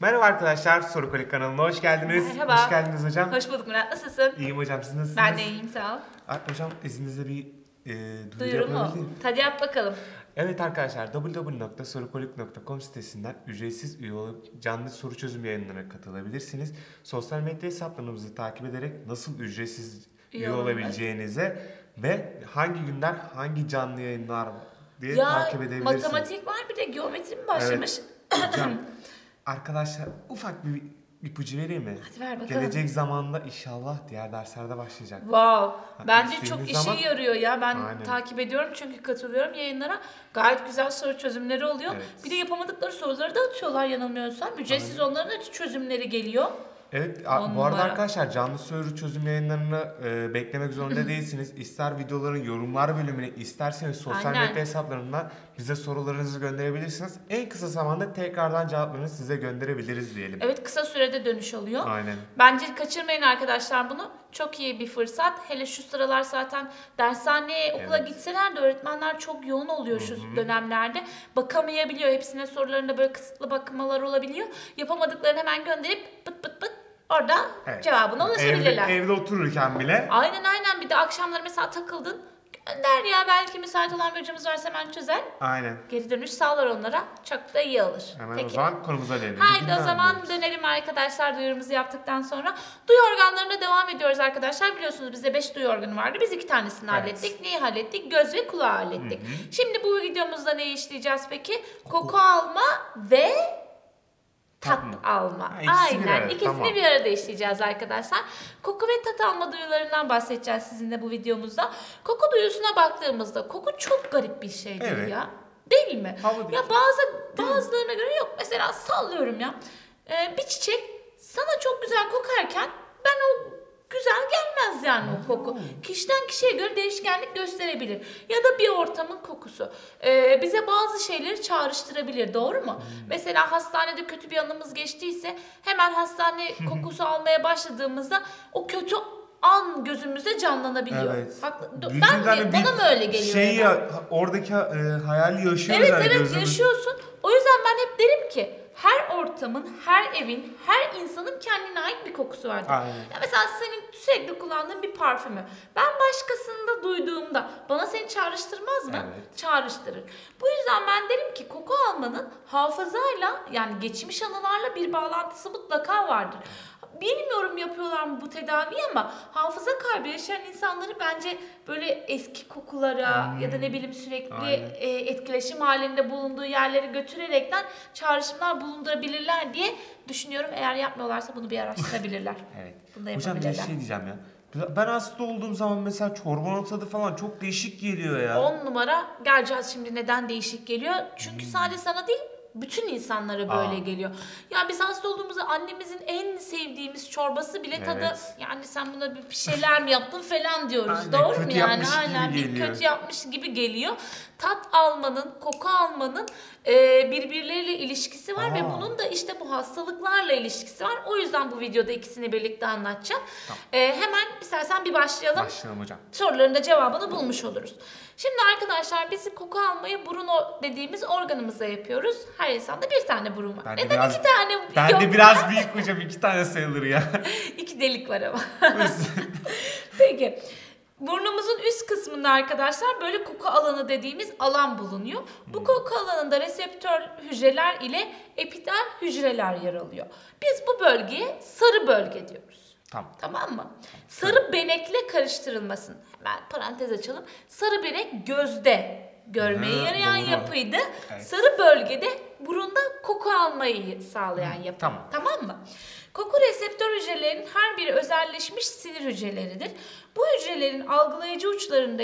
Merhaba arkadaşlar, Soru Kolik kanalına hoş geldiniz. Merhaba. Hoş geldiniz hocam. Hoş bulduk Murat. Nasılsın? İyiyim hocam, siz nasılsınız? Ben de iyiyim sağ ol. Ay, hocam izninizle bir e, duyuru Duyuru mu? Hadi yap bakalım. Evet arkadaşlar, www.sorukolik.com sitesinden ücretsiz üye olup canlı soru çözüm yayınlarına katılabilirsiniz. Sosyal medya hesaplarımızı takip ederek nasıl ücretsiz üye, Üye olabileceğinize ve hangi günler hangi canlı yayınlar diye Ya takip edebilirsiniz. matematik var bir de geometri mi başlamış? Hocam, arkadaşlar ufak bir ipucu vereyim mi? Hadi ver bakalım. Gelecek zamanda inşallah diğer derslerde başlayacak. Wow. Bence çok işe zaman- yarıyor ya. Ben Aynen. takip ediyorum çünkü katılıyorum yayınlara. Gayet güzel soru çözümleri oluyor. Evet. Bir de yapamadıkları soruları da atıyorlar yanılmıyorsam. Ücretsiz onların da çözümleri geliyor. Evet On bu arada numara. arkadaşlar canlı soru çözüm yayınlarını e, beklemek zorunda değilsiniz. İster videoların yorumlar bölümüne isterseniz sosyal Aynen. medya hesaplarından bize sorularınızı gönderebilirsiniz. En kısa zamanda tekrardan cevaplarını size gönderebiliriz diyelim. Evet kısa sürede dönüş oluyor. Aynen. Bence kaçırmayın arkadaşlar bunu. Çok iyi bir fırsat. Hele şu sıralar zaten dershaneye, okula Evet. gitseler de öğretmenler çok yoğun oluyor şu dönemlerde. Bakamayabiliyor. Hepsine sorularında böyle kısıtlı bakmalar olabiliyor. Yapamadıklarını hemen gönderip pıt pıt pıt orada Evet. cevabına ulaşabilirler. Evde, evde otururken bile Aynen aynen bir de akşamları mesela takıldın. Gönder ya belki müsait olan bir hocamız varsa hemen çözer. aynen. Geri dönüş sağlar onlara. Çok da iyi olur. Hemen o Peki. zaman konumuza dönelim. Haydi o ne zaman yapıyoruz? dönelim arkadaşlar duyurumuzu yaptıktan sonra. Duyu organlarına devam ediyoruz arkadaşlar. Biliyorsunuz bizde 5 duyu organı vardı. Biz iki tanesini Evet. hallettik. Neyi hallettik? Göz ve kulağı hallettik. Şimdi bu videomuzda neyi işleyeceğiz peki? Koku alma ve tat mı? alma. Ha, Aynen. arada, İkisini tamam. bir arada işleyeceğiz arkadaşlar. Koku ve tat alma duyularından bahsedeceğiz sizinle bu videomuzda. Koku duyusuna baktığımızda koku çok garip bir şeydir Evet. ya. Değil mi? Havadır. Ya bazı bazılarına göre yok. Mesela sallıyorum ya. Ee, bir çiçek sana çok güzel kokarken ben o güzel yani o koku. Kişiden kişiye göre değişkenlik gösterebilir. Ya da bir ortamın kokusu. Ee, bize bazı şeyleri çağrıştırabilir. Doğru mu? Mesela hastanede kötü bir anımız geçtiyse hemen hastane kokusu almaya başladığımızda o kötü an gözümüzde canlanabiliyor. Evet. Haklı- ben hani Bana mı öyle geliyor? Şey ya? oradaki e, hayali yaşıyoruz Evet evet gözümüz- yaşıyorsun. O yüzden ben hep derim ki her ortamın, her evin, her insanın kendine ait bir kokusu vardır. Aynen. Ya mesela senin sürekli kullandığın bir parfümü ben başkasında duyduğumda bana seni çağrıştırmaz mı? Evet. Çağrıştırır. Bu yüzden ben derim ki koku almanın hafızayla yani geçmiş anılarla bir bağlantısı mutlaka vardır. Bilmiyorum yapıyorlar mı bu tedaviyi ama hafıza kaybı yaşayan insanları bence böyle eski kokulara ya da ne bileyim sürekli e, etkileşim halinde bulunduğu yerleri götürerekten çağrışımlar bulundurabilirler diye düşünüyorum. Eğer yapmıyorlarsa bunu bir araştırabilirler. Evet. Bunu da Hocam bir şey diyeceğim ya. Ben hasta olduğum zaman mesela çorbanın tadı falan çok değişik geliyor ya. 10 numara geleceğiz şimdi neden değişik geliyor? Çünkü sadece sana değil bütün insanlara böyle Aa. geliyor. Ya biz hasta olduğumuzda annemizin en sevdiğimiz çorbası bile tadı Evet. yani sen buna bir şeyler mi yaptın falan diyoruz. Aynen, Doğru kötü mu yani? yapmış gibi Aynen bir geliyor. kötü yapmış gibi geliyor. Tat almanın, koku almanın e, birbirleriyle ilişkisi var ve Aa. bunun da işte bu hastalıklarla ilişkisi var. O yüzden bu videoda ikisini birlikte anlatacağım. E, hemen istersen bir başlayalım Başlayalım hocam. soruların da cevabını bulmuş oluruz. Şimdi arkadaşlar biz koku almayı burun dediğimiz organımıza yapıyoruz. Her insanda bir tane burun var. Ben de Neden biraz- iki tane Ben yok? de biraz büyük hocam iki tane sayılır ya. İki delik var ama. Peki. Burnumuzun üst kısmında arkadaşlar böyle koku alanı dediğimiz alan bulunuyor. Bu koku alanında reseptör hücreler ile epitel hücreler yer alıyor. Biz bu bölgeye sarı bölge diyoruz. Tamam. Tamam mı? Sarı benekle karıştırılmasın. Hemen parantez açalım. Sarı benek gözde görmeyi Hı, yarayan doğru. yapıydı. Evet. Sarı bölgede burunda koku almayı sağlayan yapı. tamam. Tamam mı? Koku reseptör hücrelerinin her biri özelleşmiş sinir hücreleridir. Bu hücrelerin algılayıcı uçlarında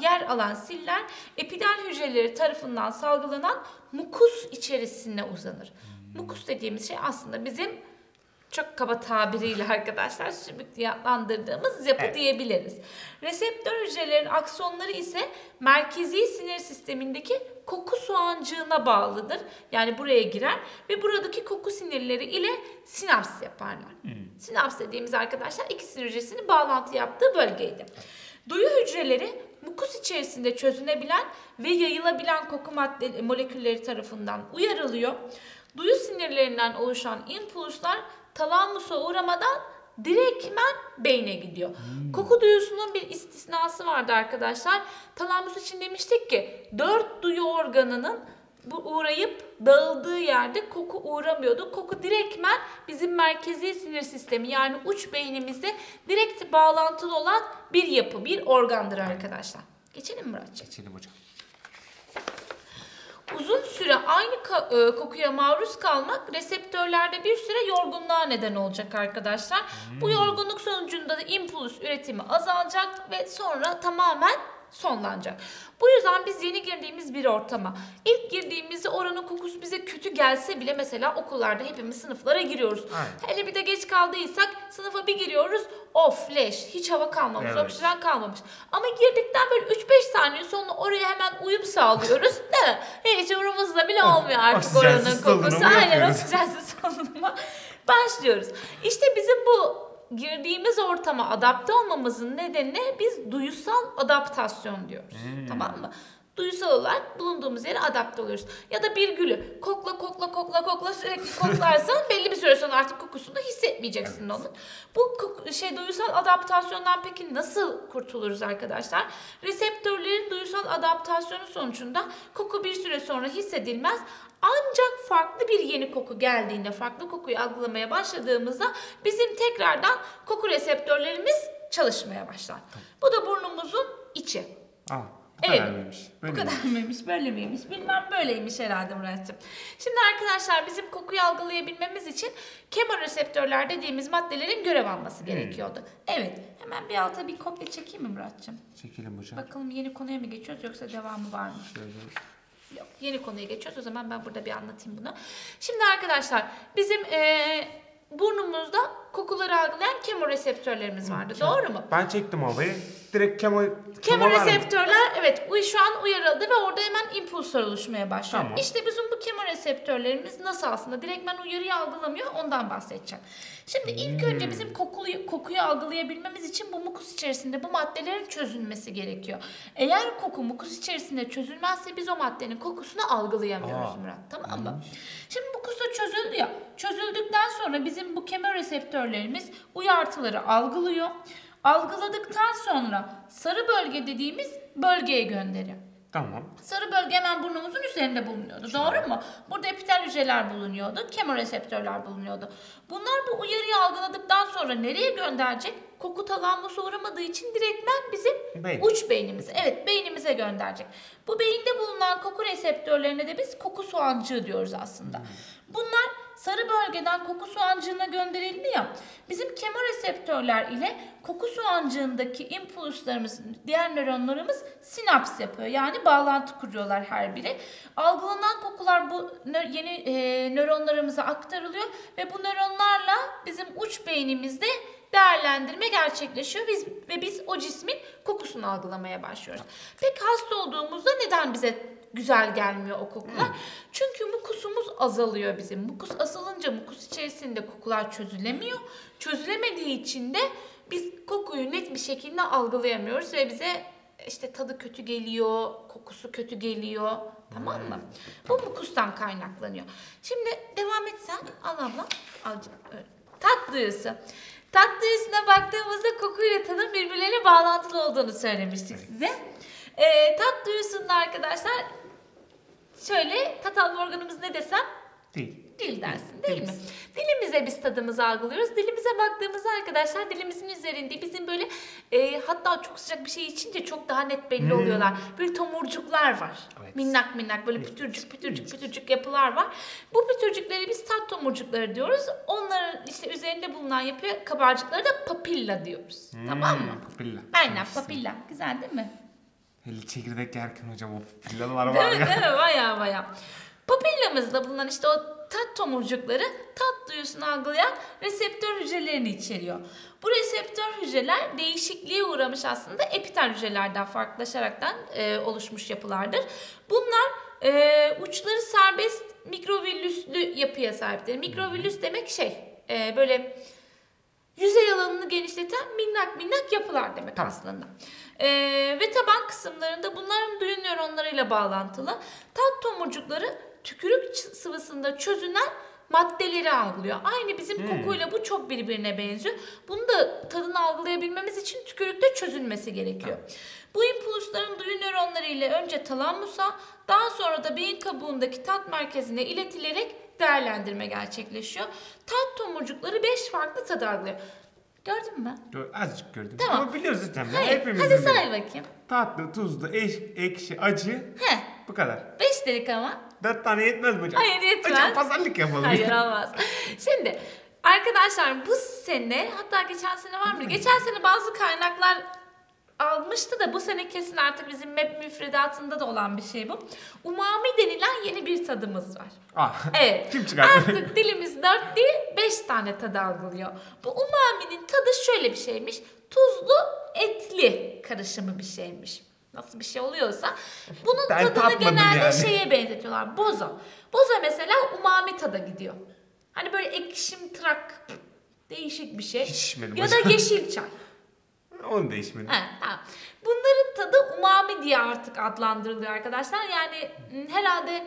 yer- alan siller epidel hücreleri tarafından salgılanan mukus içerisine uzanır. Mukus dediğimiz şey aslında bizim çok kaba tabiriyle arkadaşlar sümük diye adlandırdığımız yapı Evet. diyebiliriz. Reseptör hücrelerin aksonları ise merkezi sinir sistemindeki koku soğancığına bağlıdır. Yani buraya girer ve buradaki koku sinirleri ile sinaps yaparlar. Sinaps dediğimiz arkadaşlar iki sinir hücresinin bağlantı yaptığı bölgeydi. Duyu hücreleri mukus içerisinde çözünebilen ve yayılabilen koku madde molekülleri tarafından uyarılıyor. Duyu sinirlerinden oluşan impulslar talamusa uğramadan direktmen beyne gidiyor. Koku duyusunun bir istisnası vardı arkadaşlar. Talamus için demiştik ki dört duyu organının bu uğrayıp dağıldığı yerde koku uğramıyordu. Koku direktmen bizim merkezi sinir sistemi yani uç beynimizde direkt bağlantılı olan bir yapı, bir organdır arkadaşlar. Geçelim mi Muratcığım? Geçelim hocam. Uzun süre aynı e, kokuya maruz kalmak reseptörlerde bir süre yorgunluğa neden olacak arkadaşlar. Bu yorgunluk sonucunda da impuls üretimi azalacak ve sonra tamamen sonlanacak. Bu yüzden biz yeni girdiğimiz bir ortama, ilk girdiğimizde oranın kokusu bize kötü gelse bile mesela okullarda hepimiz sınıflara giriyoruz. Aynen. Hele bir de geç kaldıysak sınıfa bir giriyoruz. Of leş hiç hava kalmamış, Evet. oksijen kalmamış. Ama girdikten böyle 3-5 saniye sonra oraya hemen uyum sağlıyoruz. Değil mi? Hiç umurumuzda bile olmuyor artık oranın kokusu. Aynen oksijensiz solunuma başlıyoruz. İşte bizim bu girdiğimiz ortama adapte olmamızın nedeni biz duyusal adaptasyon diyoruz. Tamam mı? Duysal olarak bulunduğumuz yere adapte oluyoruz. Ya da bir gülü kokla kokla kokla kokla sürekli koklarsan belli bir süre sonra artık kokusunu hissetmeyeceksin onun. Bu şey duysal adaptasyondan peki nasıl kurtuluruz arkadaşlar? Reseptörlerin duysal adaptasyonu sonucunda koku bir süre sonra hissedilmez. Ancak farklı bir yeni koku geldiğinde, farklı kokuyu algılamaya başladığımızda bizim tekrardan koku reseptörlerimiz çalışmaya başlar. Bu da burnumuzun içi. Aa, bu Evet. kadar mıymış? Bu Böyle kadar mi? mıymış, böyle miymiş bilmem böyleymiş herhalde Muratcığım. Şimdi arkadaşlar bizim kokuyu algılayabilmemiz için kemoreseptörler dediğimiz maddelerin görev alması gerekiyordu. Evet, hemen bir alta bir kopya çekeyim mi Muratcığım? Çekelim hocam. Bakalım yeni konuya mı geçiyoruz yoksa devamı var mı? Şöyle. Yok yeni konuya geçiyoruz o zaman ben burada bir anlatayım bunu. Şimdi arkadaşlar bizim eee, burnumuzda kokuları algılayan kemoreseptörlerimiz vardı doğru mu? Ben çektim havayı. Direkt kemo... Kemoreseptörler evet şu an uyarıldı ve orada hemen impulslar oluşmaya başlıyor. Tamam. İşte bizim bu kemoreseptörlerimiz nasıl aslında direktmen uyarıyı algılamıyor ondan bahsedeceğim. Şimdi ilk Hmm. önce bizim kokuyu, kokuyu algılayabilmemiz için bu mukus içerisinde bu maddelerin çözülmesi gerekiyor. Eğer koku mukus içerisinde çözülmezse biz o maddenin kokusunu algılayamıyoruz Aa, Murat tamam mı? Şimdi mukus da çözüldü ya. Çözüldükten sonra bizim bu kemoreseptörlerimiz uyartıları algılıyor. Algıladıktan sonra sarı bölge dediğimiz bölgeye gönderiyor. Tamam. Sarı bölge hemen burnumuzun üzerinde bulunuyordu. Doğru mu? Burada epitel hücreler bulunuyordu. Kemoreseptörler bulunuyordu. Bunlar bu uyarıyı algıladıktan sonra nereye gönderecek? Koku talamusa uğramadığı için direktmen bizim Beyin. uç beynimize. Evet beynimize gönderecek. Bu beyinde bulunan koku reseptörlerine de biz koku soğancığı diyoruz aslında. Bunlar sarı bölgeden koku soğancığına gönderildi ya. Bizim kemoreseptörler ile koku soğancığındaki impulslarımız, diğer nöronlarımız sinaps yapıyor. Yani bağlantı kuruyorlar her biri. Algılanan kokular bu yeni e, nöronlarımıza aktarılıyor ve bu nöronlarla bizim uç beynimizde değerlendirme gerçekleşiyor biz, ve biz o cismin kokusunu algılamaya başlıyoruz. Peki hasta olduğumuzda neden bize güzel gelmiyor o kokular? Çünkü mukusumuz azalıyor bizim. Mukus azalınca mukus içerisinde kokular çözülemiyor. Çözülemediği için de biz kokuyu net bir şekilde algılayamıyoruz ve bize işte tadı kötü geliyor, kokusu kötü geliyor. Tamam mı? Bu mukustan kaynaklanıyor. Şimdi devam etsen al abla. Al, öyle. Tat duyusu. Tat duyusuna baktığımızda kokuyla tadın birbirlerine bağlantılı olduğunu söylemiştik size. Ee, tat duyusunda arkadaşlar şöyle tat alma organımız ne desem Değil. Dil dersin değil mi? Dilimize biz tadımızı algılıyoruz. Dilimize baktığımızda arkadaşlar dilimizin üzerinde bizim böyle e, hatta çok sıcak bir şey içince çok daha net belli Hmm. oluyorlar. Böyle tomurcuklar var. Evet. Minnak minnak böyle pütürcük pütürcük pütürcük yapılar var. Bu pütürcükleri biz tat tomurcukları diyoruz. Onların işte üzerinde bulunan yapı kabarcıkları da papilla diyoruz. Tamam mı? Hmm, Papilla. Aynen papilla. Güzel değil mi? Hele çekirdek yerken hocam o papillalar var ya. Değil mi? Baya baya. Papillamızda bulunan işte o tat tomurcukları tat duyusunu algılayan reseptör hücrelerini içeriyor. Bu reseptör hücreler değişikliğe uğramış aslında epitel hücrelerden farklılaşaraktan e, oluşmuş yapılardır. Bunlar e, uçları serbest mikrovillüslü yapıya sahiptir. Mikrovillüs demek şey e, böyle yüzey alanını genişleten minnak minnak yapılar demek aslında. Ee, ve taban kısımlarında bunların duyu nöronlarıyla bağlantılı. Tat tomurcukları tükürük sıvısında çözünen maddeleri algılıyor. Aynı bizim kokuyla bu çok birbirine benziyor. Bunu da tadını algılayabilmemiz için tükürükte çözülmesi gerekiyor. Bu impulsların duyu nöronları ile önce talamusa daha sonra da beyin kabuğundaki tat merkezine iletilerek değerlendirme gerçekleşiyor. Tat tomurcukları 5 farklı tad algılıyor. Gördün mü? Gör- Azıcık gördüm. Tamam. Ama biliyoruz zaten. Hayır. Hepimiz Hadi say bakayım. Tatlı, tuzlu, eş, ekşi, acı. Heh. Bu kadar. 5 dedik ama. Dört tane yetmez mi hocam? Hayır, yetmez. Hocam pazarlık yapalım. Hayır olmaz. Şimdi arkadaşlar bu sene hatta geçen sene var mı? Geçen sene bazı kaynaklar almıştı da bu sene kesin artık bizim MEP müfredatında da olan bir şey bu. Umami denilen yeni bir tadımız var. Ah. Evet. Kim çıkardı? Artık dilimiz 4 değil 5 tane tadı algılıyor. Bu umami'nin tadı şöyle bir şeymiş. Tuzlu etli karışımı bir şeymiş. Nasıl bir şey oluyorsa. Bunun Ben tadını genelde yani. şeye benzetiyorlar. Boza. Boza mesela umami tada gidiyor. Hani böyle ekşim tırak değişik bir şey. İçmedim ya da hocam. yeşil çay. Onu değişmedi. He, tamam. Bunların tadı umami diye artık adlandırılıyor arkadaşlar. Yani m, herhalde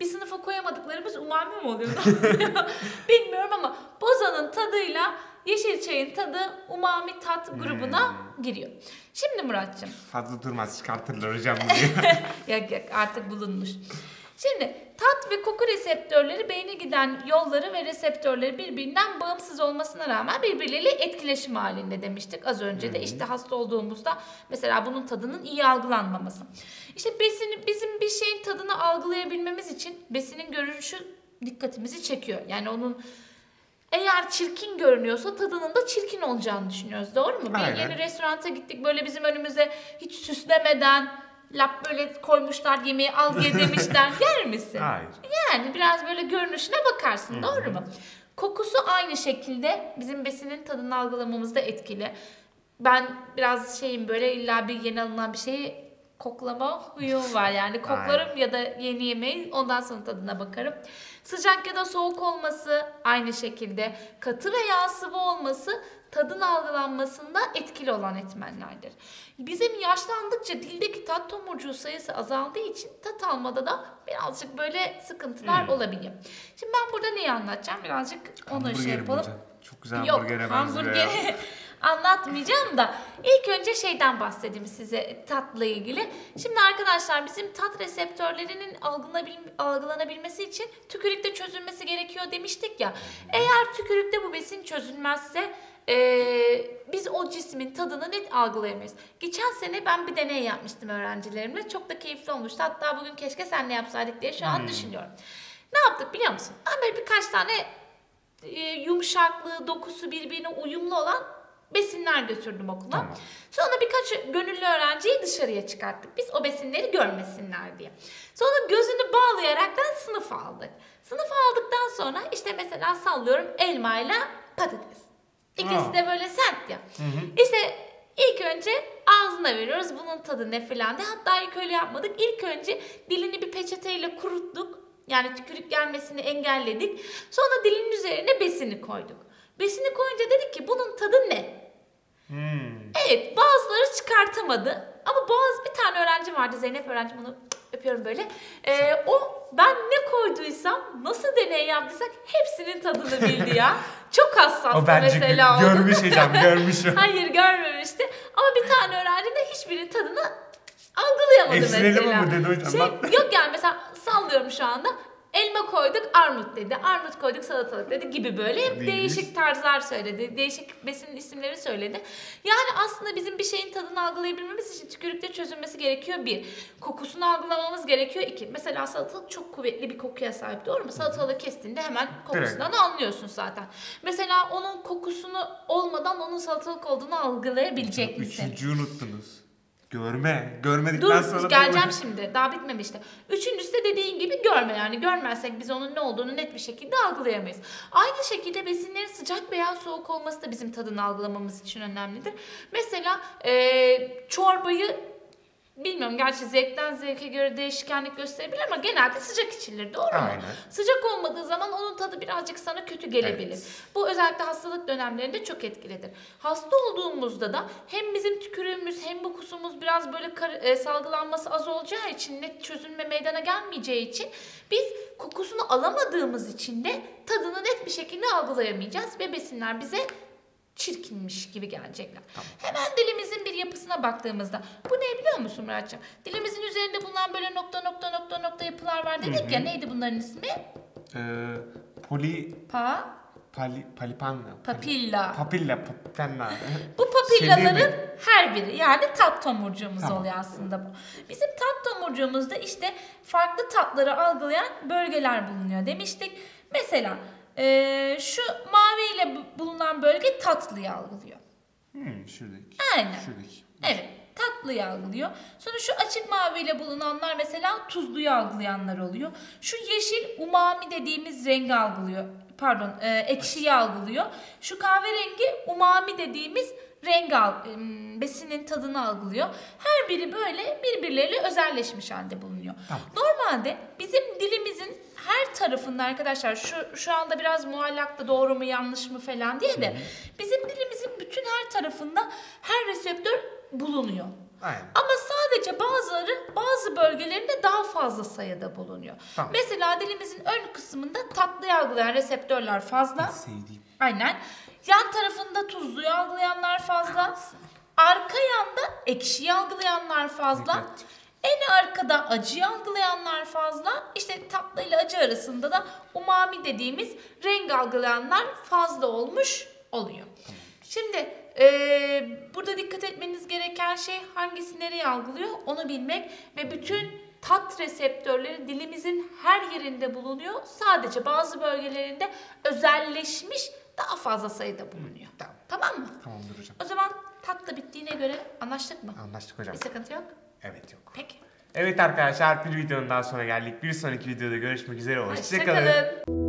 bir sınıfa koyamadıklarımız umami mi oluyor? Bilmiyorum ama bozanın tadıyla yeşil çayın tadı umami tat grubuna giriyor. Şimdi Muratcığım Fazla durmaz çıkartırlar hocam bunu. yok yok artık bulunmuş. Şimdi tat ve koku reseptörleri beyne giden yolları ve reseptörleri birbirinden bağımsız olmasına rağmen birbirleriyle etkileşim halinde demiştik az önce de. işte hasta olduğumuzda mesela bunun tadının iyi algılanmaması. İşte besini, bizim bir şeyin tadını algılayabilmemiz için besinin görünüşü dikkatimizi çekiyor. Yani onun eğer çirkin görünüyorsa tadının da çirkin olacağını düşünüyoruz. Doğru mu? Bir Aynen. yeni restoranta gittik böyle bizim önümüze hiç süslemeden lap böyle koymuşlar yemeği al ye demişler. Yer misin? Hayır. Yani biraz böyle görünüşüne bakarsın doğru mu? Kokusu aynı şekilde bizim besinin tadını algılamamızda etkili. Ben biraz şeyim böyle illa bir yeni alınan bir şeyi koklama huyum var. Yani koklarım ya da yeni yemeği ondan sonra tadına bakarım. Sıcak ya da soğuk olması aynı şekilde. Katı veya sıvı olması tadın algılanmasında etkili olan etmenlerdir. Bizim yaşlandıkça dildeki tat tomurcuğu sayısı azaldığı için tat almada da birazcık böyle sıkıntılar olabiliyor. Şimdi ben burada neyi anlatacağım? Birazcık onu şey yapalım. hocam. Çok güzel Yok hamburgere benziyor ya. anlatmayacağım da ilk önce şeyden bahsedeyim size tatla ilgili. Şimdi arkadaşlar bizim tat reseptörlerinin algılanabil- algılanabilmesi için tükürükte çözülmesi gerekiyor demiştik ya. Eğer tükürükte bu besin çözülmezse eee, biz o cismin tadını net algılayamayız. Geçen sene ben bir deney yapmıştım öğrencilerimle. Çok da keyifli olmuştu. Hatta bugün keşke senle yapsaydık diye şu an düşünüyorum. Ne yaptık biliyor musun? Ben böyle birkaç tane e, yumuşaklığı, dokusu birbirine uyumlu olan besinler götürdüm okula. Tamam. Sonra birkaç gönüllü öğrenciyi dışarıya çıkarttık. Biz o besinleri görmesinler diye. Sonra gözünü bağlayaraktan sınıfa aldık. Sınıfa aldıktan sonra işte mesela sallıyorum elmayla patates. İkisi Aa. de böyle sert ya. İşte ilk önce ağzına veriyoruz bunun tadı ne filan diye. Hatta ilk öyle yapmadık. İlk önce dilini bir peçeteyle kuruttuk. Yani tükürük gelmesini engelledik. Sonra dilin üzerine besini koyduk. Besini koyunca dedik ki bunun tadı ne? Hmm. Evet bazıları çıkartamadı. Ama bazı bir tane öğrenci vardı Zeynep öğrencim onu öpüyorum böyle. Ee, o ben ne koyduysam nasıl deney yaptıysak hepsinin tadını bildi ya. Çok hassastı O bence mesela. o. görmüş hocam görmüş. Hayır görmemişti. Ama bir tane öğrenci de hiçbirinin tadını algılayamadı Eksilelim mesela. mi dedi hocam? Şey, yok yani mesela sallıyorum şu anda. Elma koyduk armut dedi. Armut koyduk salatalık dedi gibi böyle hep Bilmiş. değişik tarzlar söyledi. Değişik besin isimleri söyledi. Yani aslında bizim bir şeyin tadını algılayabilmemiz için tükürükte çözülmesi gerekiyor bir. Kokusunu algılamamız gerekiyor iki. Mesela salatalık çok kuvvetli bir kokuya sahip doğru mu? Salatalığı kestiğinde hemen kokusundan anlıyorsun zaten. Mesela onun kokusunu olmadan onun salatalık olduğunu algılayabilecek misin? Üçüncüyü unuttunuz. Görme. Görmedikten Dur sonra da- geleceğim şimdi. Daha bitmemişti. Üçüncüsü de dediğin gibi görme yani. Görmezsek biz onun ne olduğunu net bir şekilde algılayamayız. Aynı şekilde besinlerin sıcak veya soğuk olması da bizim tadını algılamamız için önemlidir. Mesela eee, çorbayı Bilmiyorum gerçi zevkten zevke göre değişkenlik gösterebilir ama genelde sıcak içilir doğru mu? Aynen. Sıcak olmadığı zaman onun tadı birazcık sana kötü gelebilir. Evet. Bu özellikle hastalık dönemlerinde çok etkilidir. Hasta olduğumuzda da hem bizim tükürüğümüz hem bu kusumuz biraz böyle kar- e, salgılanması az olacağı için net çözülme meydana gelmeyeceği için biz kokusunu alamadığımız için de tadını net bir şekilde algılayamayacağız ve besinler bize çirkinmiş gibi gelecekler. Hemen dilimizin bir yapısına baktığımızda bu ne biliyor musun Muratcığım? Dilimizin üzerinde bulunan böyle nokta nokta nokta nokta yapılar var dedik ya neydi bunların ismi? Ee, poli... Pa, Pali, palipanla. papilla. Papilla, papenna. Bu papillaların her biri yani tat tomurcuğumuz Tamam. oluyor aslında bu. Bizim tat tomurcuğumuzda işte farklı tatları algılayan bölgeler bulunuyor demiştik. Mesela eee, şu mavi ile bu- bulunan bölge tatlıyı algılıyor. Hmm, şuradaki. Aynen. Şuradaki. Evet tatlıyı algılıyor. Sonra şu açık maviyle bulunanlar mesela tuzluyu algılayanlar oluyor. Şu yeşil umami dediğimiz rengi algılıyor. Pardon e, ekşiyi algılıyor. Şu kahverengi umami dediğimiz rengi besinin tadını algılıyor. Her biri böyle birbirleriyle özelleşmiş halde bulunuyor. Tamam. Normalde bizim dilimizin her tarafında arkadaşlar şu şu anda biraz muallakta doğru mu yanlış mı falan diye de bizim dilimizin bütün her tarafında her reseptör bulunuyor. Aynen. Sadece bazıları bazı bölgelerinde daha fazla sayıda bulunuyor. Tamam. Mesela dilimizin ön kısmında tatlıyı algılayan reseptörler fazla. Sevdiğim. Aynen. Yan tarafında tuzluyu algılayanlar fazla. Arka yanda ekşiyi algılayanlar fazla. Evet. En arkada acıyı algılayanlar fazla. İşte tatlı ile acı arasında da umami dediğimiz renk algılayanlar fazla olmuş oluyor. Şimdi eee, burada dikkat etmeniz gereken şey hangisi nereye algılıyor onu bilmek ve bütün tat reseptörleri dilimizin her yerinde bulunuyor. Sadece bazı bölgelerinde özelleşmiş daha fazla sayıda bulunuyor. Tamam. Tamam mı? Tamamdır hocam. O zaman tat da bittiğine göre anlaştık mı? Anlaştık hocam. Bir sıkıntı yok. Evet yok. Peki. Evet arkadaşlar bir videonun daha sonra geldik. Bir sonraki videoda görüşmek üzere. Hoşçakalın. Hoşçakalın.